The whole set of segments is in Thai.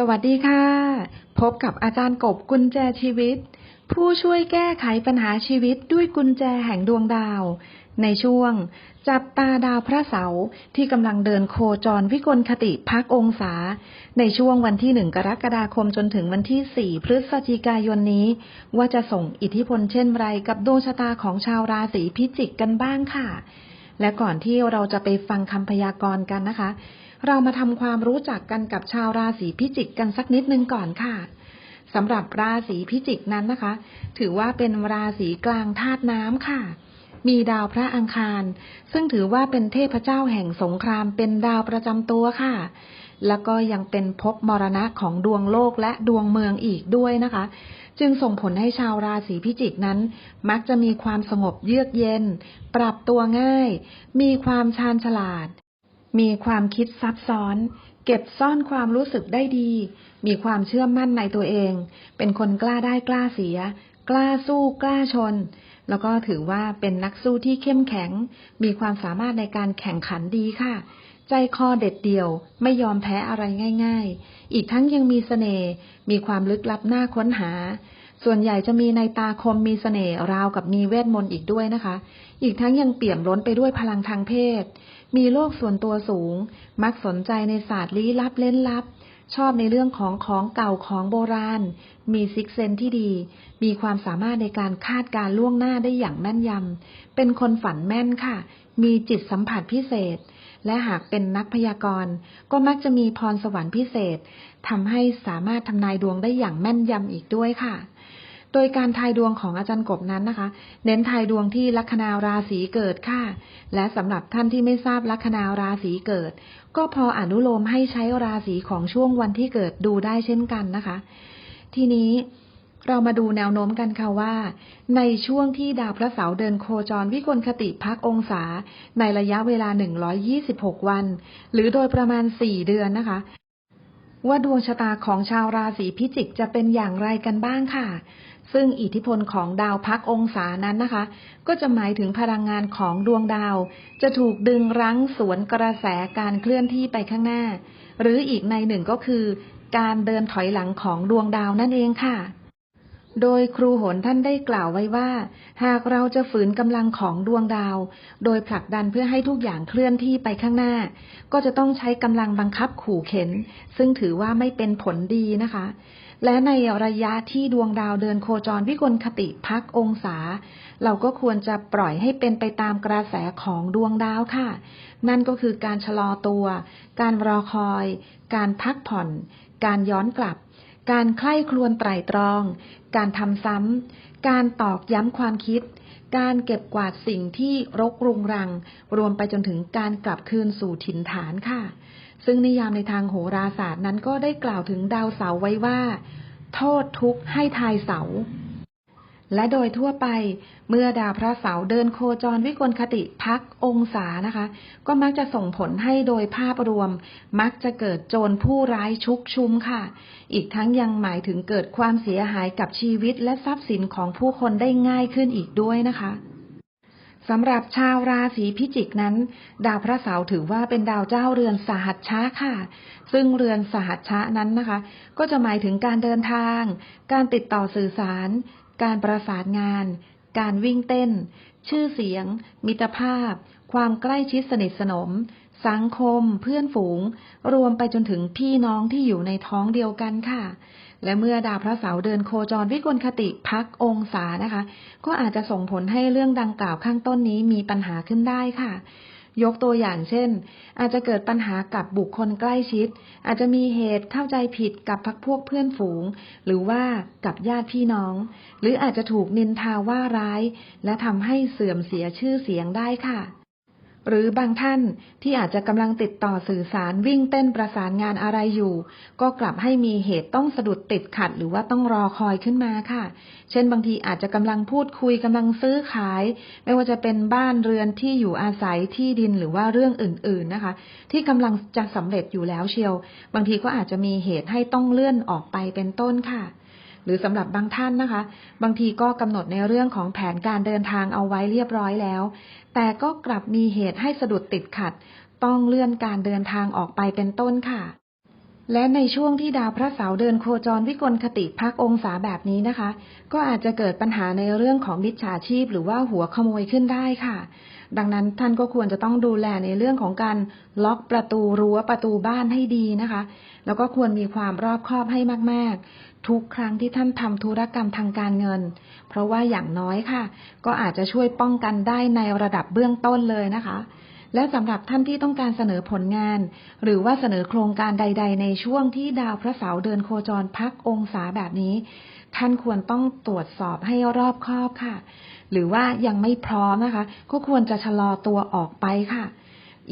สวัสดีค่ะ พบกับอาจารย์กบกุญแจชีวิต ผู้ช่วยแก้ไขปัญหาชีวิตด้วยกุญแจแห่งดวงดาว ในช่วง จับตาดาวพระเสาร์ที่กำลังเดินโคจรวิกลคติพักองศา ในช่วงวันที่หนึ่งกรกฎาคมจนถึงวันที่สี่พฤศจิกายนนี้ ว่าจะส่งอิทธิพลเช่นไรกับดวงชะตาของชาวราศีพิจิกกันบ้างค่ะ และก่อนที่เราจะไปฟังคำพยากรณ์กันนะคะเรามาทำความรู้จักกันกับชาวราศีพิจิกกันสักนิดนึงก่อนค่ะสำหรับราศีพิจิกนั้นนะคะ ถือว่าเป็นราศีกลางธาตุน้ำค่ะ มีดาวพระอังคาร ซึ่งถือว่าเป็นเทพเจ้าแห่งสงครามเป็นดาวประจำตัวค่ะ แล้วก็ยังเป็นภพมรณะของดวงโลกและดวงเมืองอีกด้วยนะคะจึงส่งผลให้ชาวราศีพิจิกนั้น มักจะมีความสงบเยือกเย็น ปรับตัวง่าย มีความชาญฉลาด มีความคิดซับซ้อน เก็บซ่อนความรู้สึกได้ดี มีความเชื่อมั่นในตัวเอง เป็นคนกล้าได้กล้าเสีย กล้าสู้กล้าชน แล้วก็ถือว่าเป็นนักสู้ที่เข้มแข็ง มีความสามารถในการแข่งขันดีค่ะ ใจคอเด็ดเดี่ยวไม่ยอมแพ้อะไรง่าย ๆ อีกทั้งยังมีเสน่ห์ มีความลึกลับน่าค้นหา ส่วนใหญ่จะมีในตาคมมีเสน่ห์ราวกับมีเวทมนต์อีกด้วยนะคะ อีกทั้งยังเปี่ยมล้นไปด้วยพลังทางเพศ มีโลกส่วนตัวสูง มักสนใจในศาสตร์ลี้ลับเล่นลับ ชอบในเรื่องของของเก่าของโบราณ มีซิกเซนที่ดี มีความสามารถในการคาดการล่วงหน้าได้อย่างแม่นยำ เป็นคนฝันแม่นค่ะ มีจิตสัมผัสพิเศษ และหากเป็นนักพยากรณ์ ก็มักจะมีพรสวรรค์พิเศษทำให้สามารถทำนายดวงได้อย่างแม่นยำอีกด้วยค่ะ โดยการทายดวงของอาจารย์กบนั้นนะคะ เน้นทายดวงที่ลัคนาราศีเกิดค่ะ และสำหรับท่านที่ไม่ทราบลัคนาราศีเกิด ก็พออนุโลมให้ใช้ราศีของช่วงวันที่เกิดดูได้เช่นกันนะคะ ทีนี้ เรามาดูแนวโน้มกันค่ะว่า ในช่วงที่ดาวพระเสาร์เดินโคจรวิกลคติพักองศา ในระยะเวลา 126 วัน หรือโดยประมาณ 4 เดือนนะคะ ว่าดวงชะตาของชาวราศีพิจิกจะเป็นอย่างไรกันบ้างค่ะ ซึ่งอิทธิพลของดาวพักองศานั้นนะคะ ก็จะหมายถึงพลังงานของดวงดาว จะถูกดึงรั้งสวนกระแสการเคลื่อนที่ไปข้างหน้า หรืออีกในหนึ่งก็คือ การเดินถอยหลังของดวงดาวนั่นเองค่ะ โดยครูโหนท่านได้กล่าวไว้ว่า หากเราจะฝืนกำลังของดวงดาว โดยผลักดันเพื่อให้ทุกอย่างเคลื่อนที่ไปข้างหน้า ก็จะต้องใช้กำลังบังคับขู่เข็น ซึ่งถือว่าไม่เป็นผลดีนะคะ และในระยะที่ดวงดาวเดินโคจรวิกลคติพักองศา เราก็ควรจะปล่อยให้เป็นไปตามกระแสของดวงดาวค่ะ นั่นก็คือการชะลอตัว การรอคอย การพักผ่อน การย้อนกลับการใคร่ครวญไตร่ตรอง การทำซ้ำ การตอกย้ำความคิด การเก็บกวาดสิ่งที่รกรุงรัง รวมไปจนถึงการกลับคืนสู่ถิ่นฐานค่ะ ซึ่งนิยามในทางโหราศาสตร์นั้นก็ได้กล่าวถึงดาวเสาไว้ว่า โทษทุกข์ให้ทายเสา และโดยทั่วไปเมื่อดาวพระเสาร์เดินโคจรวิกลคติพักองศานะคะ ก็มักจะส่งผลให้โดยภาพรวม มักจะเกิดโจรผู้ร้ายชุกชุมค่ะ อีกทั้งยังหมายถึงเกิดความเสียหายกับชีวิตและทรัพย์สินของผู้คนได้ง่ายขึ้นอีกด้วยนะคะสำหรับชาวราศีพิจิกนั้น ดาวพระเสาร์ถือว่าเป็นดาวเจ้าเรือนสหัชชะค่ะ ซึ่งเรือนสหัชชะนั้นนะคะ ก็จะหมายถึงการเดินทาง การติดต่อสื่อสาร การประสานงาน การวิ่งเต้น ชื่อเสียง มิตรภาพ ความใกล้ชิดสนิทสนม สังคม เพื่อนฝูง รวมไปจนถึงพี่น้องที่อยู่ในท้องเดียวกันค่ะ และเมื่อดาวพระเสาร์เดินโคจรวิกลคติพักองศานะคะ ก็อาจจะส่งผลให้เรื่องดังกล่าวข้างต้นนี้มีปัญหาขึ้นได้ค่ะ ยกตัวอย่างเช่น อาจจะเกิดปัญหากับบุคคลใกล้ชิด อาจจะมีเหตุเข้าใจผิดกับพักพวกเพื่อนฝูง หรือว่ากับญาติพี่น้อง หรืออาจจะถูกนินทาว่าร้าย และทำให้เสื่อมเสียชื่อเสียงได้ค่ะ หรือบางท่านที่อาจจะกำลังติดต่อสื่อสารวิ่งเต้นประสานงานอะไรอยู่ ก็กลับให้มีเหตุต้องสะดุดติดขัด หรือว่าต้องรอคอยขึ้นมาค่ะ เช่นบางทีอาจจะกำลังพูดคุยกำลังซื้อขาย ไม่ว่าจะเป็นบ้านเรือนที่อยู่อาศัยที่ดินหรือว่าเรื่องอื่น ๆนะคะ ที่กำลังจะสำเร็จอยู่แล้วเชียว บางทีก็อาจจะมีเหตุให้ต้องเลื่อนออกไปเป็นต้นค่ะ หรือสำหรับบางท่านนะคะ บางทีก็กำหนดในเรื่องของแผนการเดินทางเอาไว้เรียบร้อยแล้ว แต่ก็กลับมีเหตุให้สะดุดติดขัด ต้องเลื่อนการเดินทางออกไปเป็นต้นค่ะ และในช่วงที่ดาวพระเสาร์เดินโคจรวิกลคติพักองศาแบบนี้นะคะ ก็อาจจะเกิดปัญหาในเรื่องของมิจฉาชีพ หรือว่าหัวขโมยขึ้นได้ค่ะดังนั้นท่านก็ควรจะต้องดูแลในเรื่องของการล็อกประตูรั้วประตูบ้านให้ดีนะคะ แล้วก็ควรมีความรอบคอบให้มากๆ ทุกครั้งที่ท่านทำธุรกรรมทางการเงิน เพราะว่าอย่างน้อยค่ะ ก็อาจจะช่วยป้องกันได้ในระดับเบื้องต้นเลยนะคะ และสำหรับท่านที่ต้องการเสนอผลงาน หรือว่าเสนอโครงการใด ๆ ในช่วงที่ดาวพระเสาร์เดินโคจรพักองศาแบบนี้ ท่านควรต้องตรวจสอบให้รอบคอบค่ะ หรือว่ายังไม่พร้อมนะคะ ก็ควรจะชะลอตัวออกไปค่ะ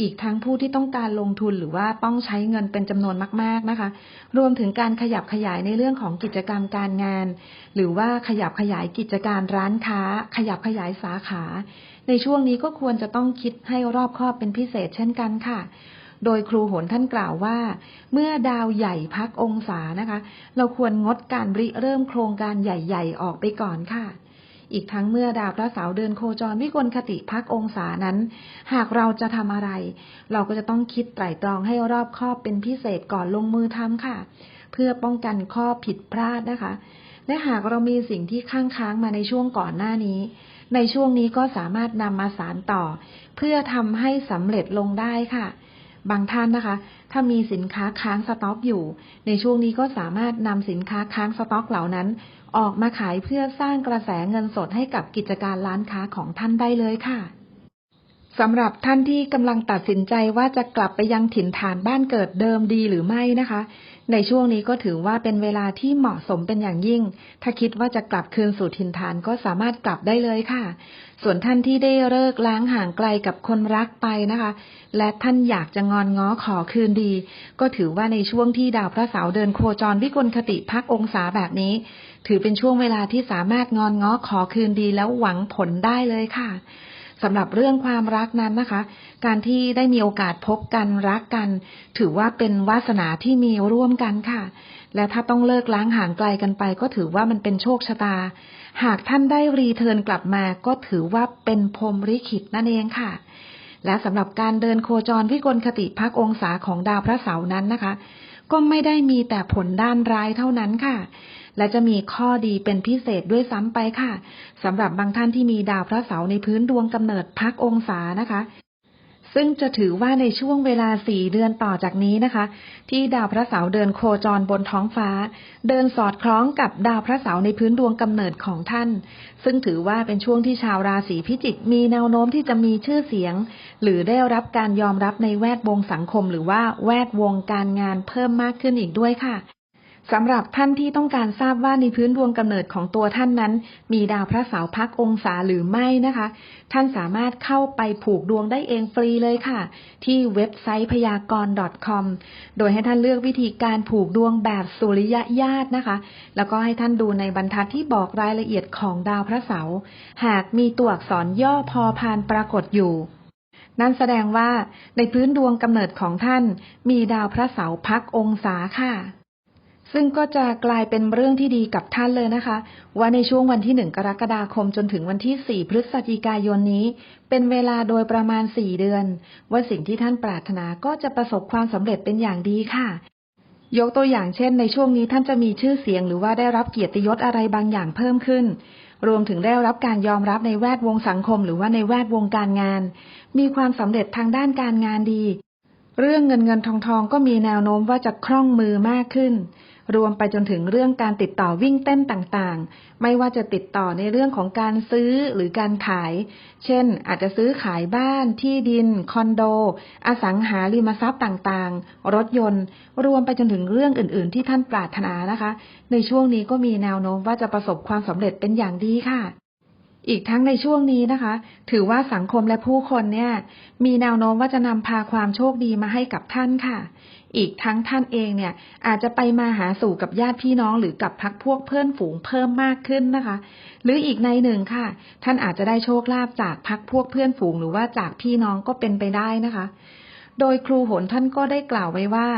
อีกทั้งผู้ที่ต้องการลงทุนหรือว่าต้องใช้เงินเป็นจำนวนมาก ๆนะคะ รวมถึงการขยับขยายในเรื่องของกิจกรรมการงาน หรือว่าขยับขยายกิจการร้านค้า ขยับขยายสาขา ในช่วงนี้ก็ควรจะต้องคิดให้รอบคอบเป็นพิเศษเช่นกันค่ะโดยครูโหนท่านกล่าวว่า เมื่อดาวใหญ่พักองศานะคะ เราควรงดการริเริ่มโครงการใหญ่ ๆ ออกไปก่อนค่ะ อีกทั้งเมื่อดาวพระเสาร์เดินโคจรวิกลคติพักองศานั้น หากเราจะทำอะไร เราก็จะต้องคิดไตร่ตรองให้รอบคอบเป็นพิเศษก่อนลงมือทำค่ะ เพื่อป้องกันข้อผิดพลาดนะคะ และหากเรามีสิ่งที่ค้างค้างมาในช่วงก่อนหน้านี้ ในช่วงนี้ก็สามารถนำมาสารต่อ เพื่อทำให้สำเร็จลงได้ค่ะ บางท่านนะคะ ถ้ามีสินค้าค้างสต็อกอยู่ ในช่วงนี้ก็สามารถนำสินค้าค้างสต็อกเหล่านั้น ออกมาขายเพื่อสร้างกระแสเงินสดให้กับกิจการร้านค้าของท่านได้เลยค่ะสำหรับท่านที่กำลังตัดสินใจว่าจะกลับไปยังถิ่นฐานบ้านเกิดเดิมดีหรือไม่นะคะ ในช่วงนี้ก็ถือว่าเป็นเวลาที่เหมาะสมเป็นอย่างยิ่ง ถ้าคิดว่าจะกลับคืนสู่ถิ่นฐานก็สามารถกลับได้เลยค่ะ ส่วนท่านที่ได้เลิกล้างห่างไกลกับคนรักไปนะคะ และท่านอยากจะงอนง้อขอคืนดี ก็ถือว่าในช่วงที่ดาวพระเสาร์เดินโคจรวิกลคติพักองศาแบบนี้ ถือเป็นช่วงเวลาที่สามารถงอนง้อขอคืนดีแล้วหวังผลได้เลยค่ะ สำหรับเรื่องความรักนั้นนะคะ การที่ได้มีโอกาสพบกันรักกัน ถือว่าเป็นวาสนาที่มีร่วมกันค่ะ และถ้าต้องเลิกล้างห่างไกลกันไป ก็ถือว่ามันเป็นโชคชะตา หากท่านได้รีเทิร์นกลับมา ก็ถือว่าเป็นพรมลิขิตนั่นเองค่ะ และสำหรับการเดินโคจรวิกลคติพักองศาของดาวพระเสาร์นั้นนะคะ ก็ไม่ได้มีแต่ผลด้านร้ายเท่านั้นค่ะ และจะมีข้อดีเป็นพิเศษด้วยซ้ำไปค่ะสำหรับบางท่านที่มีดาวพระเสาร์ในพื้นดวงกำเนิดพักองศานะคะซึ่งจะถือว่าในช่วงเวลาสี่เดือนต่อจากนี้นะคะ ที่ดาวพระเสาร์เดินโคจรบนท้องฟ้า เดินสอดคล้องกับดาวพระเสาร์ในพื้นดวงกำเนิดของท่าน ซึ่งถือว่าเป็นช่วงที่ชาวราศีพิจิกมีแนวโน้มที่จะมีชื่อเสียง หรือได้รับการยอมรับในแวดวงสังคม หรือว่าแวดวงการงานเพิ่มมากขึ้นอีกด้วยค่ะ สำหรับท่านที่ต้องการทราบว่าในพื้นดวงกำเนิดของตัวท่านนั้น มีดาวพระเสาร์พักองศาหรือไม่นะคะ ท่านสามารถเข้าไปผูกดวงได้เองฟรีเลยค่ะ ที่เว็บไซต์พยากรณ์ .com โดยให้ท่านเลือกวิธีการผูกดวงแบบสุริยะญาตินะคะ แล้วก็ให้ท่านดูในบรรทัดที่บอกรายละเอียดของดาวพระเสาร์หากมีตัวอักษรย่อพอพานปรากฏอยู่นั่นแสดงว่าในพื้นดวงกำเนิดของท่าน มีดาวพระเสาร์พักองศาค่ะ ซึ่งก็จะกลายเป็นเรื่องที่ดีกับท่านเลยนะคะ ว่าในช่วงวันที่หนึ่งกรกฎาคมจนถึงวันที่สี่พฤศจิกายนนี้ เป็นเวลาโดยประมาณสี่เดือน ว่าสิ่งที่ท่านปรารถนาก็จะประสบความสำเร็จเป็นอย่างดีค่ะ ยกตัวอย่างเช่น ในช่วงนี้ท่านจะมีชื่อเสียงหรือว่าได้รับเกียรติยศอะไรบางอย่างเพิ่มขึ้น รวมถึงได้รับการยอมรับในแวดวงสังคม หรือว่าในแวดวงการงาน มีความสำเร็จทางด้านการงานดี เรื่องเงินเงินทองทองก็มีแนวโน้มว่าจะคล่องมือมากขึ้น รวมไปจนถึงเรื่องการติดต่อวิ่งเต้นต่างๆ ไม่ว่าจะติดต่อในเรื่องของการซื้อหรือการขาย เช่น อาจจะซื้อขายบ้าน ที่ดิน คอนโด อสังหาริมทรัพย์ต่างๆ รถยนต์ รวมไปจนถึงเรื่องอื่น ๆ ที่ท่านปรารถนานะคะ ในช่วงนี้ก็มีแนวโน้มว่าจะประสบความสำเร็จเป็นอย่างดีค่ะ อีกทั้งในช่วงนี้นะคะ ถือว่าสังคมและผู้คนเนี่ย มีแนวโน้มว่าจะนำพาความโชคดีมาให้กับท่านค่ะ อีกทั้งท่านเองเนี่ย อาจจะไปมาหาสู่กับญาติพี่น้องหรือกับพักพวกเพื่อนฝูงเพิ่มมากขึ้นนะคะ หรืออีกในหนึ่งค่ะ ท่านอาจจะได้โชคลาภจากพักพวกเพื่อนฝูงหรือว่าจากพี่น้องก็เป็นไปได้นะคะ โดยครูโหนท่านก็ได้กล่าวไว้ว่า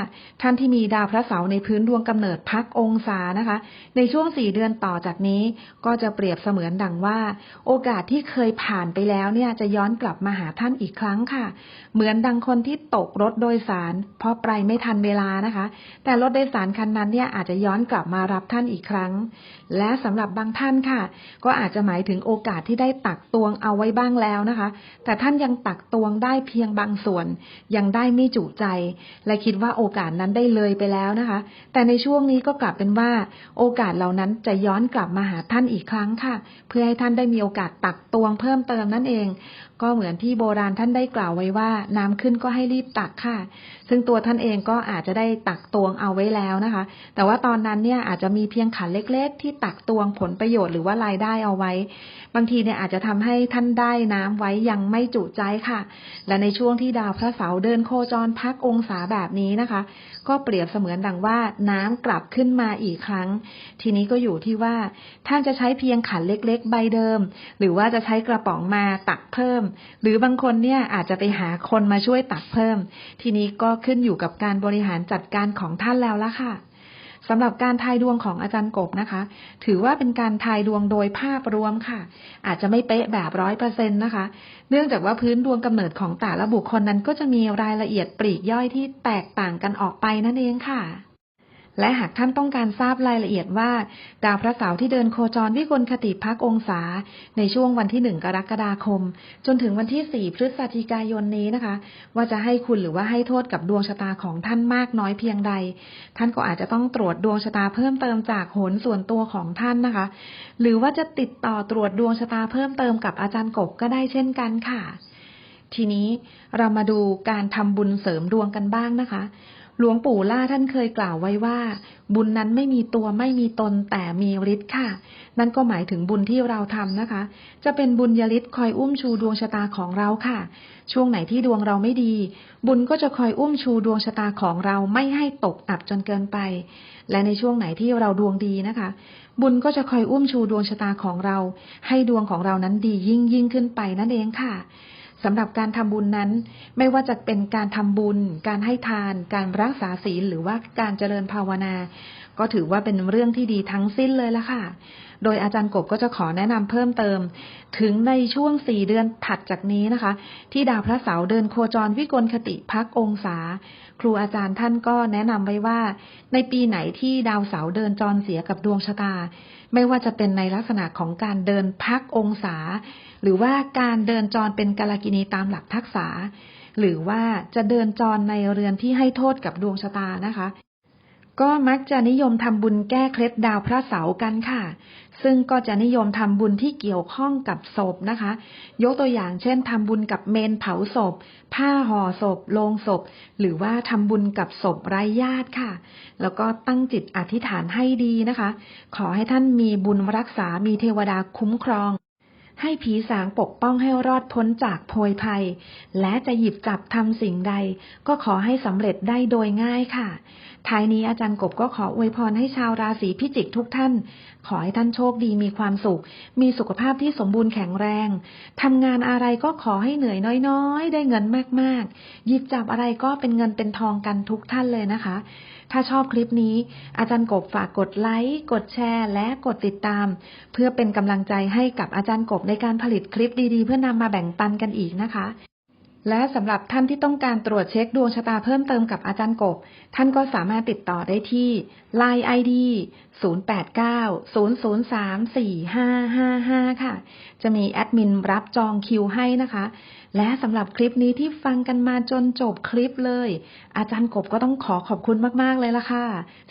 ท่านที่มีดาวพระเสาร์ในพื้นดวงกำเนิดพักองศานะคะ ในช่วงสี่เดือนต่อจากนี้ ก็จะเปรียบเสมือนดังว่า โอกาสที่เคยผ่านไปแล้วเนี่ยจะย้อนกลับมาหาท่านอีกครั้งค่ะ เหมือนดังคนที่ตกรถโดยสาร เพราะไปไม่ทันเวลานะคะ แต่รถโดยสารคันนั้นเนี่ยอาจจะย้อนกลับมารับท่านอีกครั้ง และสำหรับบางท่านค่ะ ก็อาจจะหมายถึงโอกาสที่ได้ตักตวงเอาไว้บ้างแล้วนะคะ แต่ท่านยังตักตวงได้เพียงบางส่วนยังได้ไม่จุใจ และคิดว่าโอกาสนั้นได้เลยไปแล้วนะคะ แต่ในช่วงนี้ก็กลับเป็นว่า โอกาสเหล่านั้นจะย้อนกลับมาหาท่านอีกครั้งค่ะ เพื่อให้ท่านได้มีโอกาสตักตวงเพิ่มเติมนั่นเองก็เหมือนที่โบราณท่านได้กล่าวไว้ว่า น้ำขึ้นก็ให้รีบตักค่ะ ซึ่งตัวท่านเองก็อาจจะได้ตักตวงเอาไว้แล้วนะคะ แต่ว่าตอนนั้นเนี่ยอาจจะมีเพียงขันเล็ก ๆ ที่ตักตวงผลประโยชน์หรือว่ารายได้เอาไว้ บางทีเนี่ยอาจจะทำให้ท่านได้น้ำไว้ยังไม่จุใจค่ะ และในช่วงที่ดาวพระเสาร์เดินโคจรพักองศาแบบนี้นะคะ ก็เปรียบเสมือนดังว่าน้ำกลับขึ้นมาอีกครั้ง ทีนี้ก็อยู่ที่ว่าท่านจะใช้เพียงขันเล็ก ๆ ใบเดิม หรือว่าจะใช้กระป๋องมาตักเพิ่มหรือบางคนเนี่ยอาจจะไปหาคนมาช่วยตักเพิ่ม ทีนี้ก็ขึ้นอยู่กับการบริหารจัดการของท่านแล้วละค่ะสำหรับการทายดวงของอาจารย์กบนะคะ ถือว่าเป็นการทายดวงโดยภาพรวมค่ะ อาจจะไม่เป๊ะแบบร้อยเปอร์เซ็นต์นะคะ เนื่องจากว่าพื้นดวงกำเนิดของแต่ละบุคคลนั้นก็จะมีรายละเอียดปลีกย่อยที่แตกต่างกันออกไปนั่นเองค่ะ และหากท่านต้องการทราบรายละเอียดว่า ดาวพระเสาร์ที่เดินโคจรวิกลคติพักองศา ในช่วงวันที่หนึ่งกรกฎาคม จนถึงวันที่สี่พฤศจิกายนนี้นะคะ ว่าจะให้คุณหรือว่าให้โทษกับดวงชะตาของท่านมากน้อยเพียงใด ท่านก็อาจจะต้องตรวจดวงชะตาเพิ่มเติมจากโหนส่วนตัวของท่านนะคะ หรือว่าจะติดต่อตรวจดวงชะตาเพิ่มเติมกับอาจารย์กบก็ได้เช่นกันค่ะทีนี้เรามาดูการทำบุญเสริมดวงกันบ้างนะคะ หลวงปู่ล่าท่านเคยกล่าวไว้ว่า บุญนั้นไม่มีตัวไม่มีตนแต่มีฤทธิ์ค่ะ นั่นก็หมายถึงบุญที่เราทำนะคะ จะเป็นบุญยฤทธิ์คอยอุ้มชูดวงชะตาของเราค่ะ ช่วงไหนที่ดวงเราไม่ดี บุญก็จะคอยอุ้มชูดวงชะตาของเราไม่ให้ตกอับจนเกินไป และในช่วงไหนที่เราดวงดีนะคะ บุญก็จะคอยอุ้มชูดวงชะตาของเรา ให้ดวงของเรานั้นดียิ่งยิ่งขึ้นไปนั่นเองค่ะ สำหรับการทำบุญนั้น ไม่ว่าจะเป็นการทำบุญ การให้ทาน การรักษาศีลหรือว่าการเจริญภาวนา ก็ถือว่าเป็นเรื่องที่ดีทั้งสิ้นเลยละค่ะ โดยอาจารย์กบก็จะขอแนะนำเพิ่มเติม ถึงในช่วงสี่เดือนถัดจากนี้นะคะ ที่ดาวพระเสาร์เดินโคจรวิกลคติพักองศา ครูอาจารย์ท่านก็แนะนำไว้ว่า ในปีไหนที่ดาวเสาร์เดินจรเสียกับดวงชะตา ไม่ว่าจะเป็นในลักษณะของการเดินพักองศา หรือว่าการเดินจรเป็นกาลกินีตามหลักทักษะหรือว่าจะเดินจรในเรือนที่ให้โทษกับดวงชะตานะคะ ก็มักจะนิยมทำบุญแก้เคล็ดดาวพระเสาร์กันค่ะ ซึ่งก็จะนิยมทำบุญที่เกี่ยวข้องกับศพนะคะ ยกตัวอย่างเช่นทำบุญกับเมนเผาศพ ผ้าห่อศพ โลงศพ หรือว่าทำบุญกับศพไร้ญาติค่ะ แล้วก็ตั้งจิตอธิษฐานให้ดีนะคะ ขอให้ท่านมีบุญรักษา มีเทวดาคุ้มครอง ให้ผีสางปกป้องให้รอดพ้นจากโพยภัย และจะหยิบจับทำสิ่งใด ก็ขอให้สำเร็จได้โดยง่ายค่ะ ท้ายนี้อาจารย์กบก็ขออวยพรให้ชาวราศีพิจิกทุกท่าน ขอให้ท่านโชคดีมีความสุข มีสุขภาพที่สมบูรณ์แข็งแรง ทำงานอะไรก็ขอให้เหนื่อยน้อยๆ ได้เงินมากๆ หยิบจับอะไรก็เป็นเงินเป็นทองกันทุกท่านเลยนะคะ ถ้าชอบคลิปนี้ อาจารย์กบฝากกดไลค์ กดแชร์ และกดติดตาม เพื่อเป็นกำลังใจให้กับอาจารย์กบในการผลิตคลิปดีๆ เพื่อนำมาแบ่งปันกันอีกนะคะและสำหรับท่านที่ต้องการตรวจเช็คดวงชะตาเพิ่มเติมกับอาจารย์กบ ท่านก็สามารถติดต่อได้ที่ Line ID 0890034555 ค่ะ จะมีแอดมินรับจองคิวให้นะคะ และสำหรับคลิปนี้ที่ฟังกันมาจนจบคลิปเลย อาจารย์กบก็ต้องขอขอบคุณมาก ๆ เลยละค่ะ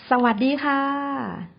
สวัสดีค่ะ